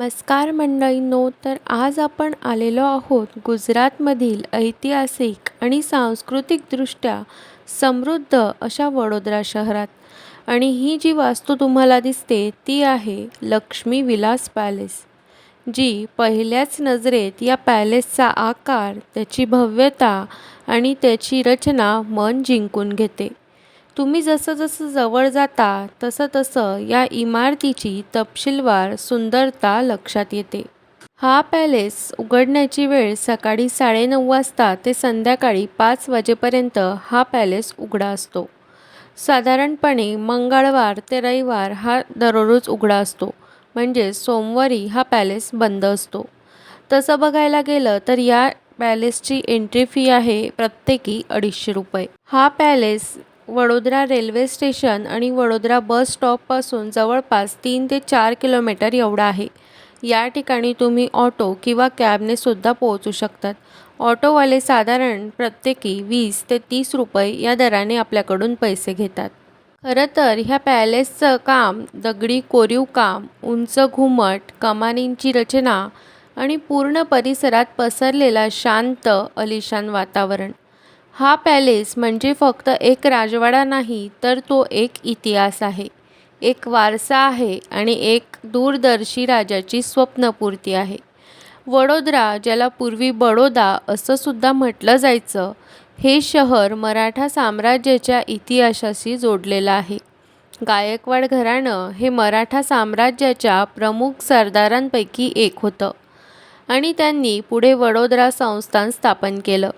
नमस्कार मंडळींनो तर आज आपण आलेलो आहोत गुजरातमधील ऐतिहासिक आणि सांस्कृतिकदृष्ट्या समृद्ध अशा वडोदरा शहरात. आणि ही जी वास्तू तुम्हाला दिसते ती आहे लक्ष्मी विलास पॅलेस जी पहिल्याच नजरेत या पॅलेसचा आकार त्याची भव्यता आणि त्याची रचना मन जिंकून घेते. तुम्ही जसं जसं जवळ जाता तसं तसं या इमारतीची तपशीलवार सुंदरता लक्षात येते. हा पॅलेस उघडण्याची वेळ सकाळी साडेनऊ वाजता ते संध्याकाळी पाच वाजेपर्यंत हा पॅलेस उघडा असतो. साधारणपणे मंगळवार ते रविवार हा दररोज उघडा असतो म्हणजे सोमवारी हा पॅलेस बंद असतो. तसं बघायला गेलं तर या पॅलेसची एंट्री फी आहे प्रत्येकी अडीचशे रुपये. हा पॅलेस वडोदरा रेल्वे स्टेशन आणि वडोदरा बस स्टॉपपासून जवळपास तीन ते चार किलोमीटर एवढा आहे. या ठिकाणी तुम्ही ऑटो किंवा कॅबने सुद्धा पोहोचू शकतात. ऑटोवाले साधारण प्रत्येकी वीस ते तीस रुपये या दराने आपल्याकडून पैसे घेतात. खरं तर ह्या पॅलेसचं काम दगडी कोरीव काम उंच घुमट कमानींची रचना आणि पूर्ण परिसरात पसरलेला शांत अलिशान वातावरण. हा पॅलेस म्हणजे फक्त एक राजवाडा नाही तर तो एक इतिहास आहे. एक वारसा आहे आणि एक दूरदर्शी राजाची स्वप्नपूर्ती आहे. वडोदरा ज्याला पूर्वी बडोदा असं सुद्धा म्हटलं जायचं हे शहर मराठा साम्राज्याच्या इतिहासाशी जोडलेलं आहे. गायकवाड घराणं हे मराठा साम्राज्याच्या प्रमुख सरदारांपैकी एक होतं आणि त्यांनी पुढे वडोदरा संस्थान स्थापन केलं.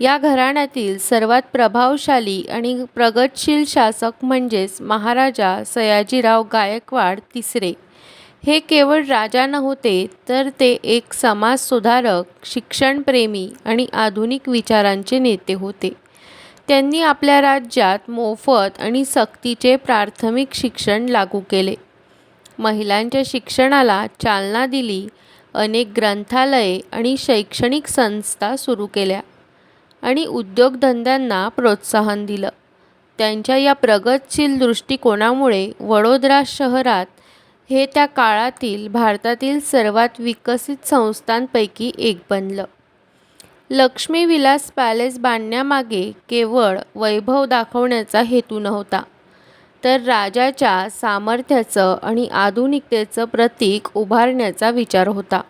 या घराण्यातील सर्वात प्रभावशाली आणि प्रगतशील शासक म्हणजेच महाराजा सयाजीराव गायकवाड तिसरे. हे केवळ राजा नव्हते तर ते एक समाजसुधारक शिक्षणप्रेमी आणि आधुनिक विचारांचे नेते होते. त्यांनी आपल्या राज्यात मोफत आणि सक्तीचे प्राथमिक शिक्षण लागू केले. महिलांच्या शिक्षणाला चालना दिली अनेक ग्रंथालये आणि शैक्षणिक संस्था सुरू केल्या. आणि उद्योगधंद्यांना प्रोत्साहन दिलं. त्यांच्या या प्रगतशील दृष्टिकोनामुळे वडोदरा शहरात हे त्या काळातील भारतातील सर्वात विकसित संस्थांपैकी एक बनलं. लक्ष्मी विलास पॅलेस बांधण्यामागे केवळ वैभव दाखवण्याचा हेतू नव्हता तर राजाच्या सामर्थ्याचं आणि आधुनिकतेचं प्रतीक उभारण्याचा विचार होता.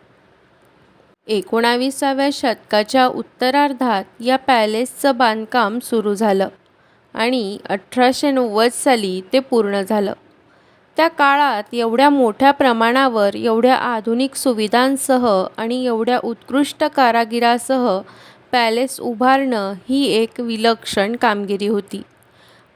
एकोणाविसाव्या शतकाच्या उत्तरार्धात या पॅलेसचं बांधकाम सुरू झालं आणि अठराशे नव्वद साली ते पूर्ण झालं. त्या काळात एवढ्या मोठ्या प्रमाणावर एवढ्या आधुनिक सुविधांसह आणि एवढ्या उत्कृष्ट कारागिरासह पॅलेस उभारणं ही एक विलक्षण कामगिरी होती.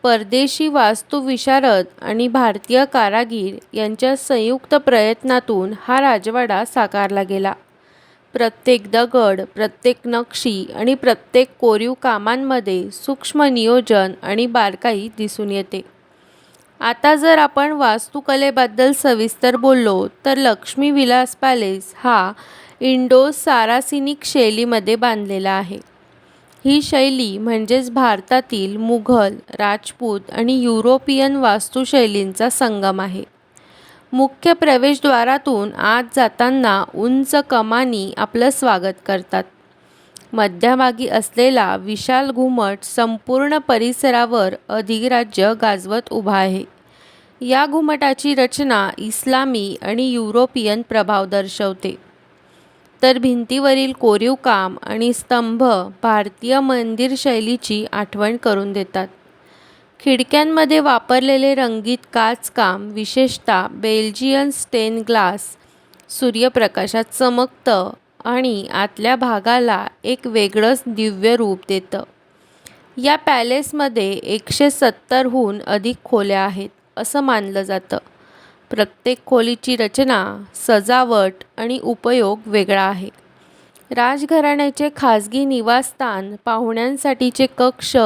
परदेशी वास्तुविशारद आणि भारतीय कारागीर यांच्या संयुक्त प्रयत्नातून हा राजवाडा साकारला गेला. प्रत्येक दगड प्रत्येक नक्षी आणि प्रत्येक कोरीव कामांमध्ये सूक्ष्म नियोजन आणि बारकाई दिसून येते. आता जर आपण वास्तुकलेबद्दल सविस्तर बोललो तर लक्ष्मी विलास पॅलेस हा इंडो सारासिनिक शैलीमध्ये बांधलेला आहे. ही शैली म्हणजेच भारतातील मुघल राजपूत आणि युरोपियन वास्तुशैलींचा संगम आहे. मुख्य प्रवेशद्वारातून आत जाताना उंच कमानी आपलं स्वागत करतात. मध्यभागी असलेला विशाल घुमट संपूर्ण परिसरावर अधिराज्य गाजवत उभा आहे. या घुमटाची रचना इस्लामी आणि युरोपियन प्रभाव दर्शवते. तर भिंतीवरील कोरीव काम आणि स्तंभ भारतीय मंदिर शैलीची आठवण करून देतात. खिडक्यांमध्ये वापरलेले रंगीत काचकाम विशेषतः बेल्जियन स्टेन ग्लास सूर्यप्रकाशात चमकतं आणि आतल्या भागाला एक वेगळंच दिव्य रूप देतं. या पॅलेसमध्ये एकशे सत्तरहून अधिक खोल्या आहेत असं मानलं जातं. प्रत्येक खोलीची रचना सजावट आणि उपयोग वेगळा आहे. राजघराण्याचे खाजगी निवासस्थान पाहुण्यांसाठीचे कक्ष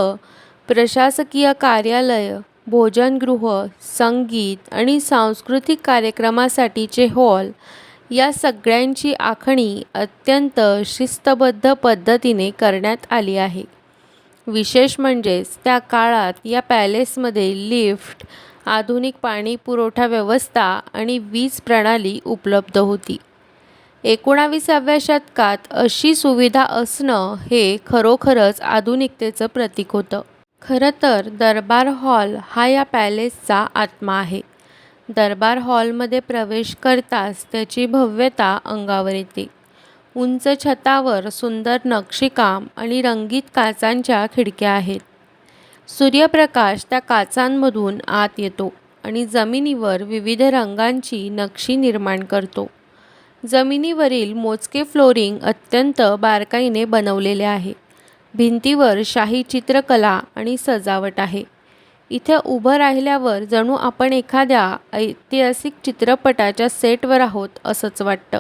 प्रशासकीय कार्यालय भोजनगृह संगीत आणि सांस्कृतिक कार्यक्रमासाठीचे हॉल या सगळ्यांची आखणी अत्यंत शिस्तबद्ध पद्धतीने करण्यात आली आहे. विशेष म्हणजेच त्या काळात या पॅलेसमध्ये लिफ्ट आधुनिक पाणी पुरवठा व्यवस्था आणि वीज प्रणाली उपलब्ध होती. एकोणाविसाव्या शतकात अशी सुविधा असणं हे खरोखरच आधुनिकतेचं प्रतीक होतं. खरं तर दरबार हॉल हा या पॅलेसचा आत्मा आहे. दरबार हॉलमध्ये प्रवेश करताच त्याची भव्यता अंगावर येते. उंच छतावर सुंदर नक्षीकाम आणि रंगीत काचांच्या खिडक्या आहेत. सूर्यप्रकाश त्या काचांमधून आत येतो आणि जमिनीवर विविध रंगांची नक्षी निर्माण करतो. जमिनीवरील मोजके फ्लोरिंग अत्यंत बारकाईने बनवलेले आहे. भिंतीवर शाही चित्रकला आणि सजावट आहे. इथे उभं राहिल्यावर जणू आपण एखाद्या ऐतिहासिक चित्रपटाच्या सेटवर आहोत असंच वाटतं.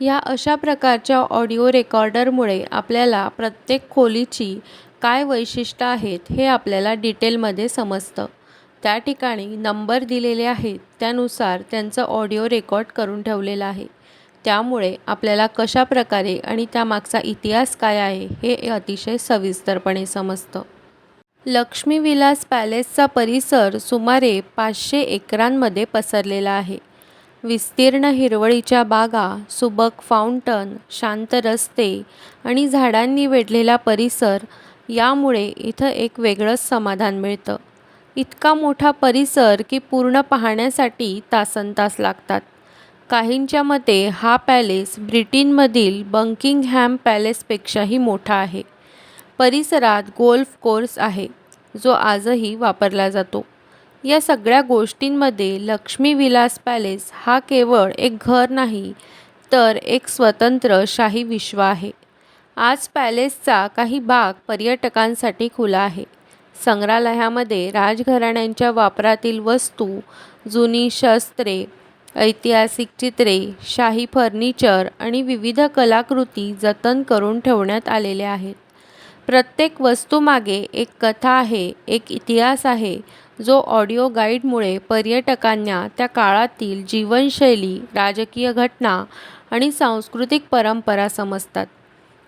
या अशा प्रकारच्या ऑडिओ रेकॉर्डरमुळे आपल्याला प्रत्येक खोलीची काय वैशिष्ट्य आहेत हे आपल्याला डिटेलमध्ये समजतं. त्या ठिकाणी नंबर दिलेले आहेत त्यानुसार त्यांचं ऑडिओ रेकॉर्ड करून ठेवलेलं आहे. त्यामुळे आपल्याला कशा प्रकारे आणि त्यामागचा इतिहास काय आहे हे अतिशय सविस्तरपणे समजतं. लक्ष्मीविलास पॅलेसचा परिसर सुमारे पाचशे एकरांमध्ये पसरलेला आहे. विस्तीर्ण हिरवळीच्या बागा सुबक फाउंटन शांत रस्ते आणि झाडांनी वेढलेला परिसर यामुळे इथं एक वेगळंच समाधान मिळतं. इतका मोठा परिसर की पूर्ण पाहण्यासाठी तासनतास लागतात. काहींच्या मते हा पॅलेस ब्रिटनमधील बंकिंगहॅम पॅलेसपेक्षाही मोठा आहे. परिसरात गोल्फ कोर्स आहे जो आजही वापरला जातो. या सगळ्या गोष्टींमध्ये लक्ष्मी विलास पॅलेस हा केवळ एक घर नाही तर एक स्वतंत्र शाही विश्व आहे. आज पॅलेसचा काही भाग पर्यटकांसाठी खुला आहे. संग्रहालयामध्ये राजघराण्यांच्या वापरातील वस्तू जुनी शस्त्रे ऐतिहासिक चित्रे शाही फर्निचर आणि विविध कलाकृती जतन करून ठेवण्यात आलेल्या आहेत. प्रत्येक वस्तूमागे एक कथा आहे एक इतिहास आहे जो ऑडिओ गाईडमुळे पर्यटकांना त्या काळातील जीवनशैली राजकीय घटना आणि सांस्कृतिक परंपरा समजतात.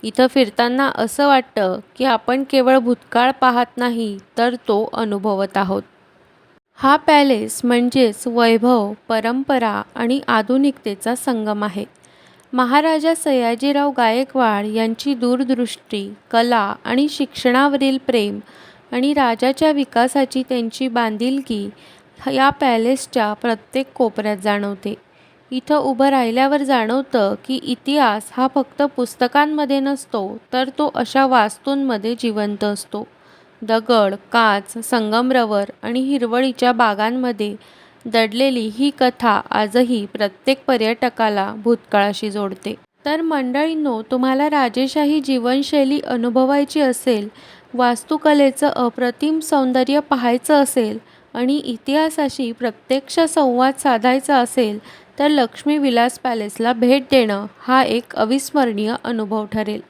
इथं फिरताना असं वाटतं की आपण केवळ भूतकाळ पाहत नाही तर तो अनुभवत आहोत. हा पॅलेस म्हणजेच वैभव परंपरा आणि आधुनिकतेचा संगम आहे. महाराजा सयाजीराव गायकवाड यांची दूरदृष्टी कला आणि शिक्षणावरील प्रेम आणि राजाच्या विकासाची त्यांची बांधिलकी या पॅलेसच्या प्रत्येक कोपऱ्यात जाणवते. इथं उभं राहिल्यावर जाणवतं की इतिहास हा फक्त पुस्तकांमध्ये नसतो तर तो अशा वास्तूंमध्ये जिवंत असतो. दगड काच संगमरवर आणि हिरवळीच्या बागांमध्ये दडलेली ही कथा आजही प्रत्येक पर्यटकाला भूतकाळाशी जोडते. तर मंडळींनो तुम्हाला राजेशाही जीवनशैली अनुभवायची असेल वास्तुकलेचं अप्रतिम सौंदर्य पाहायचं असेल आणि इतिहासाशी प्रत्यक्ष संवाद साधायचा असेल तर लक्ष्मी विलास पॅलेसला भेट देणं हा एक अविस्मरणीय अनुभव ठरेल.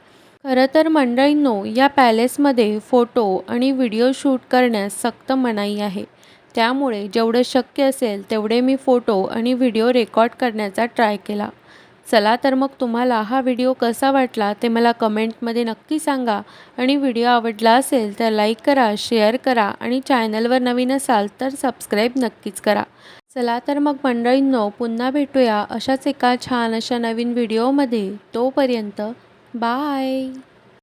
खरं तर मंडळींनो या पॅलेसमध्ये फोटो आणि व्हिडिओ शूट करण्यास सक्त मनाई आहे. त्यामुळे जेवढं शक्य असेल तेवढे मी फोटो आणि व्हिडिओ रेकॉर्ड करण्याचा ट्राय केला. चला तर मग तुम्हाला हा व्हिडिओ कसा वाटला ते मला कमेंटमध्ये नक्की सांगा. आणि व्हिडिओ आवडला असेल तर लाईक करा शेअर करा आणि चॅनलवर नवीन असाल तर सबस्क्राईब नक्कीच करा. चला तर मग मंडळींनो पुन्हा भेटूया अशाच एका छान अशा नवीन व्हिडिओमध्ये. तोपर्यंत Bye.